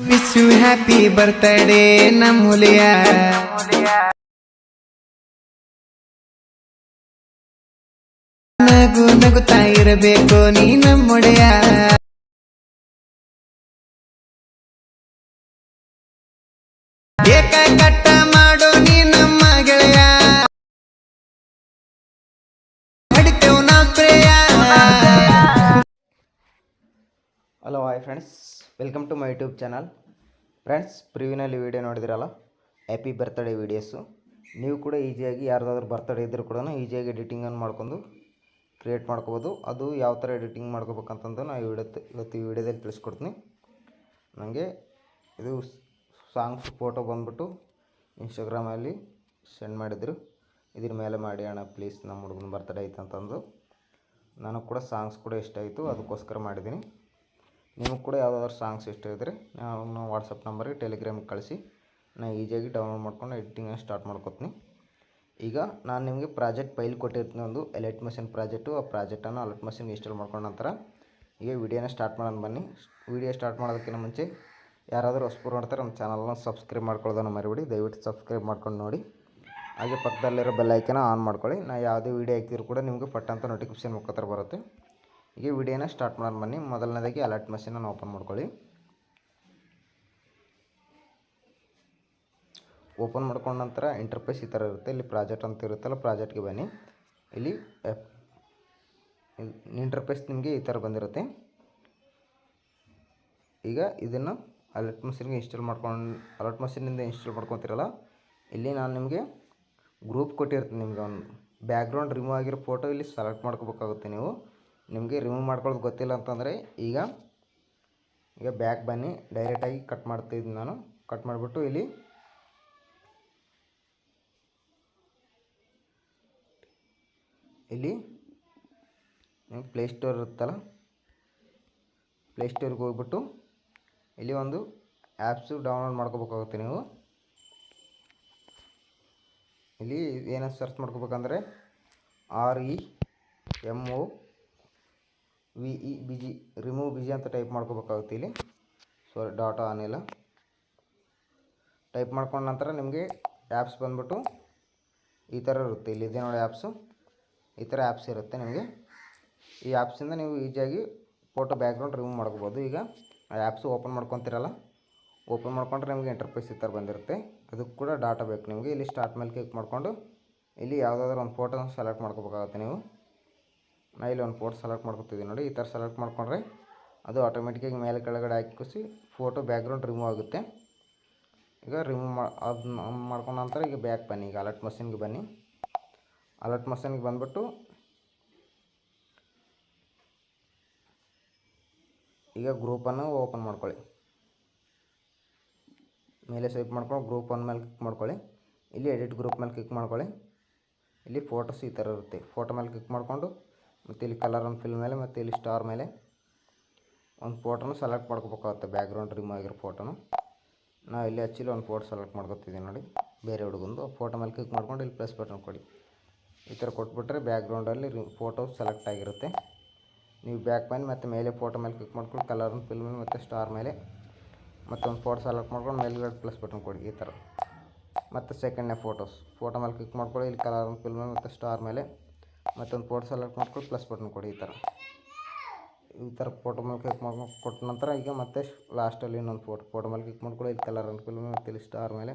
Wish you happy birthday ನಮ್ಮ ಹುಲಿಯ ನಗು ನಗುತ್ತಾ ಇರಬೇಕು, ನೀ ನಮ್ಮೊಡೆಯ. ಏಕ ನೀ ನಮ್ಮ ಗೆಳೆಯ. ನಾ hello hi friends welcome to my YouTube channel friends ಪ್ರಿವ್ಯೂನಲ್ಲಿ video ನೋಡಿದಿರಲ್ಲ? ಹ್ಯಾಪಿ ಬರ್ತ್ಡೇ ವೀಡಿಯೋಸು ನೀವು ಕೂಡ ಈಸಿಯಾಗಿ ಯಾರ್ದಾದ್ರೂ ಬರ್ತ್ಡೇ ಇದ್ದರೂ ಕೂಡ ಈಸಿಯಾಗಿ ಎಡಿಟಿಂಗನ್ನು ಮಾಡ್ಕೊಂಡು ಕ್ರಿಯೇಟ್ ಮಾಡ್ಕೋಬೋದು. ಅದು ಯಾವ ಥರ ಎಡಿಟಿಂಗ್ ಮಾಡ್ಕೋಬೇಕಂತಂದು ನಾನು ವಿಡಿಯೋ ಇವತ್ತು ಈ ವಿಡಿಯೋದಲ್ಲಿ ತಿಳಿಸ್ಕೊಡ್ತೀನಿ. ನನಗೆ ಇದು ಸಾಂಗ್ಸ್ ಫೋಟೋ ಬಂದುಬಿಟ್ಟು ಇನ್ಸ್ಟಾಗ್ರಾಮಲ್ಲಿ ಸೆಂಡ್ ಮಾಡಿದರು. ಇದ್ರ ಮೇಲೆ ಮಾಡಿ ಅಣ್ಣ ಪ್ಲೀಸ್ ನಮ್ಮ ಹುಡುಗನ ಬರ್ತ್ಡೇ ಐತೆ ಅಂತಂದು ನನಗೆ ಕೂಡ ಸಾಂಗ್ಸ್ ಕೂಡ ಇಷ್ಟ ಆಯಿತು. ಅದಕ್ಕೋಸ್ಕರ ಮಾಡಿದ್ದೀನಿ. ನಿಮಗೆ ಕೂಡ ಯಾವುದಾದ್ರು ಸಾಂಗ್ಸ್ ಇಷ್ಟ ಇದ್ದರೆ ನಾವು ವಾಟ್ಸಪ್ ನಂಬರ್ಗೆ ಟೆಲಿಗ್ರಾಮಿಗೆ ಕಳಿಸಿ. ನಾನು ಈಸಿಯಾಗಿ ಡೌನ್ಲೋಡ್ ಮಾಡ್ಕೊಂಡು ಎಡಿಟಿಂಗ್ ಸ್ಟಾರ್ಟ್ ಮಾಡ್ಕೊತೀನಿ. ಈಗ ನಾನು ನಿಮಗೆ ಪ್ರಾಜೆಕ್ಟ್ ಫೈಲ್ ಕೊಟ್ಟಿರ್ತೀನಿ ಒಂದು ಎಲೆಟ್ ಮಷಿನ್ ಪ್ರಾಜೆಕ್ಟು ಆ ಪ್ರಾಜೆಕ್ಟನ್ನು ಅಲರ್ಟ್ ಮಷಿನ್ ಇನ್ಸ್ಟಾಲ್ ಮಾಡ್ಕೊಂಡ ನಂತರ ಈಗ ವಿಡಿಯೋನ ಸ್ಟಾರ್ಟ್ ಮಾಡೋಣ ಬನ್ನಿ. ವಿಡಿಯೋ ಸ್ಟಾರ್ಟ್ ಮಾಡೋದಕ್ಕಿಂತ ಮುಂಚೆ ಯಾರಾದರೂ ಹೊಸಬರು ನೋಡ್ತಾರೆ, ನಮ್ಮ ಚಾನಲ್ನ ಸಬ್ಸ್ಕ್ರೈಬ್ ಮಾಡ್ಕೊಳ್ಳೋದನ್ನು ಮರಿಬೇಡಿ. ದಯವಿಟ್ಟು ಸಬ್ಸ್ಕ್ರೈಬ್ ಮಾಡ್ಕೊಂಡು ನೋಡಿ. ಹಾಗೆ ಪಕ್ಕದಲ್ಲಿರೋ ಬೆಲ್ ಆನ್ ಮಾಡ್ಕೊಳ್ಳಿ. ನಾ ಯಾವುದೇ ವೀಡಿಯೋ ಹಾಕಿದ್ರು ಕೂಡ ನಿಮಗೆ ಪಟ್ ಅಂತ ನೋಟಿಫಿಕೇಶನ್ ಮುಖಾಂತರ ಬರುತ್ತೆ. ಈಗ ವಿಡಿಯೋನ ಸ್ಟಾರ್ಟ್ ಮಾಡೋಣ ಬನ್ನಿ. ಮೊದಲನೇದಾಗಿ ಅಲರ್ಟ್ ಮಷೀನನ್ನು ಓಪನ್ ಮಾಡ್ಕೊಳ್ಳಿ. ಓಪನ್ ಮಾಡ್ಕೊಂಡ ನಂತರ ಇಂಟರ್ಫೇಸ್ ಈ ಥರ ಇರುತ್ತೆ. ಇಲ್ಲಿ ಪ್ರಾಜೆಕ್ಟ್ ಅಂತ ಇರುತ್ತಲ್ಲ ಪ್ರಾಜೆಕ್ಟ್ಗೆ ಬನ್ನಿ. ಇಲ್ಲಿ ಇಂಟರ್ಫೇಸ್ ನಿಮಗೆ ಈ ಥರ ಬಂದಿರುತ್ತೆ. ಈಗ ಇದನ್ನು ಅಲರ್ಟ್ ಮಷೀನ್ಗೆ ಇನ್ಸ್ಟಾಲ್ ಮಾಡ್ಕೊಂಡು ಅಲರ್ಟ್ ಮಷೀನಿಂದ ಇನ್ಸ್ಟಾಲ್ ಮಾಡ್ಕೊತಿರಲ್ಲ, ಇಲ್ಲಿ ನಾನು ನಿಮಗೆ ಗ್ರೂಪ್ ಕೊಟ್ಟಿರ್ತೀನಿ ನಿಮಗೆ ಒಂದು. ಬ್ಯಾಕ್ಗ್ರೌಂಡ್ ರಿಮೂವ್ ಆಗಿರೋ ಫೋಟೋ ಇಲ್ಲಿ ಸೆಲೆಕ್ಟ್ ಮಾಡ್ಕೋಬೇಕಾಗುತ್ತೆ ನೀವು. ನಿಮಗೆ ರಿಮೂವ್ ಮಾಡ್ಕೊಳ್ಳೋದು ಗೊತ್ತಿಲ್ಲ ಅಂತಂದರೆ ಈಗ ಈಗ ಬ್ಯಾಕ್ ಬನ್ನಿ. ಡೈರೆಕ್ಟಾಗಿ ಕಟ್ ಮಾಡ್ತಿದ್ದೀನಿ ನಾನು. ಕಟ್ ಮಾಡಿಬಿಟ್ಟು ಇಲ್ಲಿ ಇಲ್ಲಿ ನಿಮ್ಗೆ ಪ್ಲೇಸ್ಟೋರ್ ಇರುತ್ತಲ್ಲ? ಪ್ಲೇಸ್ಟೋರ್ಗೆ ಹೋಗ್ಬಿಟ್ಟು ಇಲ್ಲಿ ಒಂದು ಆ್ಯಪ್ಸು ಡೌನ್ಲೋಡ್ ಮಾಡ್ಕೋಬೇಕಾಗುತ್ತೆ ನೀವು. ಇಲ್ಲಿ ಏನೋ search ಮಾಡ್ಕೋಬೇಕಂದ್ರೆ R E M O V E B G remove B G ಅಂತ ಟೈಪ್ ಮಾಡ್ಕೋಬೇಕಾಗುತ್ತೆ ಇಲ್ಲಿ. ಸಾರಿ ಡಾಟಾ ಆನಿಲ್ಲ ಟೈಪ್ ಮಾಡ್ಕೊಂಡ ನಂತರ ನಿಮಗೆ ಆ್ಯಪ್ಸ್ ಬಂದ್ಬಿಟ್ಟು ಈ ಥರ ಇರುತ್ತೆ. ಇಲ್ಲಿ ಇದೆ ನೋಡಿ ಆ್ಯಪ್ಸು ಈ ಥರ ಆ್ಯಪ್ಸ್ ಇರುತ್ತೆ ನಿಮಗೆ. ಈ ಆ್ಯಪ್ಸಿಂದ ನೀವು ಈಸಿಯಾಗಿ ಫೋಟೋ ಬ್ಯಾಕ್ಗ್ರೌಂಡ್ ರಿಮೂವ್ ಮಾಡ್ಕೋಬೋದು. ಈಗ ಆ ಆ್ಯಪ್ಸು ಓಪನ್ ಮಾಡ್ಕೊತೀರಲ್ಲ? ಓಪನ್ ಮಾಡ್ಕೊಂಡ್ರೆ ನಿಮಗೆ ಎಂಟರ್ಪ್ರೈಸ್ ಈ ಥರ ಬಂದಿರುತ್ತೆ. ಅದಕ್ಕೆ ಕೂಡ ಡಾಟಾ ಬೇಕು ನಿಮಗೆ. ಇಲ್ಲಿ ಸ್ಟಾರ್ಟ್ ಮೇಲೆ ಕ್ಲಿಕ್ ಮಾಡಿಕೊಂಡು ಇಲ್ಲಿ ಯಾವುದಾದ್ರೂ ಒಂದು ಫೋಟೋನ ಸೆಲೆಕ್ಟ್ ಮಾಡ್ಕೋಬೇಕಾಗುತ್ತೆ ನೀವು. ನಾ ಇಲ್ಲಿ ಒಂದು ಫೋಟೋ ಸೆಲೆಕ್ಟ್ ಮಾಡ್ಕೊತಿದ್ದೀನಿ ನೋಡಿ, ಈ ಥರ ಸೆಲೆಕ್ಟ್ ಮಾಡ್ಕೊಂಡ್ರೆ ಅದು ಆಟೋಮೆಟಿಕಾಗಿ ಮೇಲೆ ಕೆಳಗಡೆ ಹಾಕಿಸಿ ಫೋಟೋ ಬ್ಯಾಕ್ಗ್ರೌಂಡ್ ರಿಮೂವ್ ಆಗುತ್ತೆ. ಈಗ ರಿಮೂವ್ ಮಾ ಅದು ಮಾಡ್ಕೊಂಡ ನಂತರ ಈಗ ಬ್ಯಾಕ್ ಬನ್ನಿ, ಈಗ ಅಲರ್ಟ್ ಮಷಿನ್ಗೆ ಬನ್ನಿ. ಅಲರ್ಟ್ ಮಷಿನ್ಗೆ ಬಂದ್ಬಿಟ್ಟು ಈಗ ಗ್ರೂಪನ್ನು ಓಪನ್ ಮಾಡ್ಕೊಳ್ಳಿ. ಮೇಲೆ ಸ್ವೈಪ್ ಮಾಡ್ಕೊಂಡು ಗ್ರೂಪ್ ಒನ್ ಮೇಲೆ ಕ್ಲಿಕ್ ಮಾಡ್ಕೊಳ್ಳಿ. ಇಲ್ಲಿ ಎಡಿಟ್ ಗ್ರೂಪ್ ಮೇಲೆ ಕ್ಲಿಕ್ ಮಾಡ್ಕೊಳ್ಳಿ. ಇಲ್ಲಿ ಫೋಟೋಸ್ ಈ ಥರ ಇರುತ್ತೆ. ಫೋಟೋ ಮೇಲೆ ಕ್ಲಿಕ್ ಮಾಡಿಕೊಂಡು ಮತ್ತು ಇಲ್ಲಿ ಕಲರ್ ಒಂದು ಫಿಲ್ ಮೇಲೆ ಮತ್ತು ಇಲ್ಲಿ ಸ್ಟಾರ್ ಮೇಲೆ ಒಂದು ಫೋಟೋನು ಸೆಲೆಕ್ಟ್ ಮಾಡ್ಕೋಬೇಕಾಗುತ್ತೆ. ಬ್ಯಾಕ್ಗ್ರೌಂಡ್ ರಿಮೂವ್ ಆಗಿರೋ ಫೋಟೋನು ನಾವು ಇಲ್ಲಿ ಹಚ್ಚಿಲಿ ಒಂದು ಫೋಟೋ ಸೆಲೆಕ್ಟ್ ಮಾಡ್ಕೊತಿದ್ದೀವಿ ನೋಡಿ. ಬೇರೆ ಹುಡುಗಂದು. ಫೋಟೋ ಮೇಲೆ ಕ್ಲಿಕ್ ಮಾಡ್ಕೊಂಡು ಇಲ್ಲಿ ಪ್ಲಸ್ ಬಟನ್ ಕೊಡಿ. ಈ ಥರ ಕೊಟ್ಬಿಟ್ರೆ ಬ್ಯಾಕ್ಗ್ರೌಂಡಲ್ಲಿ ಫೋಟೋ ಸೆಲೆಕ್ಟ್ ಆಗಿರುತ್ತೆ. ನೀವು ಬ್ಯಾಕ್ ಮೇಲೆ ಮತ್ತು ಮೇಲೆ ಫೋಟೋ ಮೇಲೆ ಕ್ಲಿಕ್ ಮಾಡ್ಕೊಂಡು ಕಲರ್ ಫಿಲ್ ಮೇಲೆ ಮತ್ತು ಸ್ಟಾರ್ ಮೇಲೆ ಮತ್ತೊಂದು ಫೋಟೋ ಸೆಲೆಕ್ಟ್ ಮಾಡ್ಕೊಂಡು ಮೇಲ್ಗಡೆ ಪ್ಲಸ್ ಬಟನ್ ಕೊಡಿ. ಈ ಥರ ಮತ್ತು ಸೆಕೆಂಡ್ನೇ ಫೋಟೋಸ್ ಫೋಟೋ ಮೇಲೆ ಕ್ಲಿಕ್ ಮಾಡ್ಕೊಳ್ಳಿ. ಇಲ್ಲಿ ಕಲರ್ ಫಿಲ್ ಮೇಲೆ ಮತ್ತು ಸ್ಟಾರ್ ಮೇಲೆ. ಮತ್ತೊಂದು ಫೋಟೋ ಸೆಲೆಕ್ಟ್ ಮಾಡ್ಕೊಂಡು ಪ್ಲಸ್ ಬಟನ್ ಕೊಡಿ ಈ ಥರ. ಈ ಥರ ಫೋಟೋ ಮೇಲೆ ಕ್ಲಿಕ್ ಮಾಡ್ಕೊಂಡು ಕೊಟ್ಟ ನಂತರ ಈಗ ಮತ್ತೆ ಲಾಸ್ಟಲ್ಲಿ ಇನ್ನೊಂದು ಫೋಟೋ ಫೋಟೋ ಮೇಲೆ ಕ್ಲಿಕ್ ಮಾಡ್ಕೊಳ್ಳಿ ಇಲ್ಲಿ ಕಲರ್ ಅನ್ಕೊಳ್ಳಿ ಮತ್ತು ಇಲ್ಲಿ ಸ್ಟಾರ್ ಮೇಲೆ.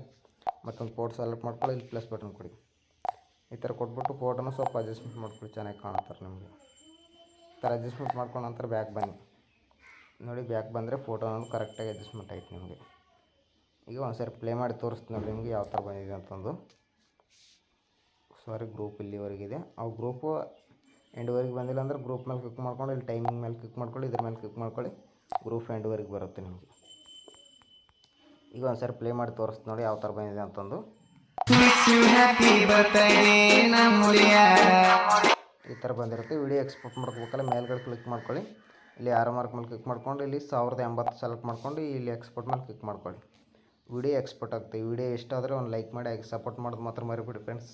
ಮತ್ತೊಂದು ಫೋಟೋ ಸೆಲೆಕ್ಟ್ ಮಾಡ್ಕೊಳ್ಳಿ ಇಲ್ಲಿ ಪ್ಲಸ್ ಬಟನ್ ಕೊಡಿ. ಈ ಥರ ಕೊಟ್ಬಿಟ್ಟು ಫೋಟೋನ ಸ್ವಲ್ಪ ಅಡ್ಜಸ್ಟ್ಮೆಂಟ್ ಮಾಡ್ಕೊಳ್ಳಿ ಚೆನ್ನಾಗಿ ಕಾಣುತ್ತಾರೆ ನಿಮಗೆ. ಈ ಥರ ಅಡ್ಜಸ್ಟ್ಮೆಂಟ್ ಮಾಡ್ಕೊಂಡು ನಂತರ ಬ್ಯಾಕ್ ಬನ್ನಿ. ನೋಡಿ ಬ್ಯಾಕ್ ಬಂದರೆ ಫೋಟೋ ಕರೆಕ್ಟಾಗಿ ಅಡ್ಜಸ್ಟ್ಮೆಂಟ್ ಆಯ್ತು ನಿಮಗೆ. ಈಗ ಒಂದು ಸರಿ ಪ್ಲೇ ಮಾಡಿ ತೋರಿಸ್ತೀನಿ ನೋಡಿ ನಿಮಗೆ ಯಾವ ಥರ ಬಂದಿದೆ ಅಂತಂದು. ಸಾರಿ ಗ್ರೂಪ್ ಇಲ್ಲಿವರೆಗಿದೆ ಆ ಗ್ರೂಪು ಎಂಡ್ವರೆಗೆ ಬಂದಿಲ್ಲ ಅಂದ್ರೆ ಗ್ರೂಪ್ ಮೇಲೆ ಕ್ಲಿಕ್ ಮಾಡ್ಕೊಂಡು ಇಲ್ಲಿ ಟೈಮಿಂಗ್ ಮೇಲೆ ಕ್ಲಿಕ್ ಮಾಡ್ಕೊಳ್ಳಿ, ಇದ್ರ ಮೇಲೆ ಕ್ಲಿಕ್ ಮಾಡ್ಕೊಳ್ಳಿ ಗ್ರೂಪ್ ಎಂಡ್ವರೆಗೆ ಬರುತ್ತೆ ನಿಮಗೆ. ಈಗ ಒಂದು ಪ್ಲೇ ಮಾಡಿ ತೋರಿಸ್ತೀನಿ ನೋಡಿ ಯಾವ ಥರ ಬಂದಿದೆ ಅಂತಂದು. ಈ ಥರ ಬಂದಿರುತ್ತೆ. ವಿಡಿಯೋ ಎಕ್ಸ್ಪೋರ್ಟ್ ಮಾಡ್ಕೋಬೇಕಲ್ಲ, ಮೇಲ್ಗಡೆ ಕ್ಲಿಕ್ ಮಾಡ್ಕೊಳ್ಳಿ. ಇಲ್ಲಿ ಆರು ಮಾರ್ಕ್ ಮೇಲೆ ಕ್ಲಿಕ್ ಮಾಡ್ಕೊಂಡು, ಇಲ್ಲಿ ಸಾವಿರದ ಎಂಬತ್ತು ಸೆಲೆಕ್ಟ್ ಮಾಡ್ಕೊಂಡು, ಇಲ್ಲಿ ಎಕ್ಸ್ಪೋರ್ಟ್ ಮೇಲೆ ಕ್ಲಿಕ್ ಮಾಡ್ಕೊಳ್ಳಿ. ವಿಡಿಯೋ ಎಕ್ಸ್ಪೋರ್ಟ್ ಆಗುತ್ತೆ ವಿಡಿಯೋ ಎಷ್ಟಾದರೂ ಒಂದು ಲೈಕ್ ಮಾಡಿ ಸಪೋರ್ಟ್ ಮಾಡೋದು ಮಾತ್ರ ಮರಿಬಿಡಿ ಫ್ರೆಂಡ್ಸ್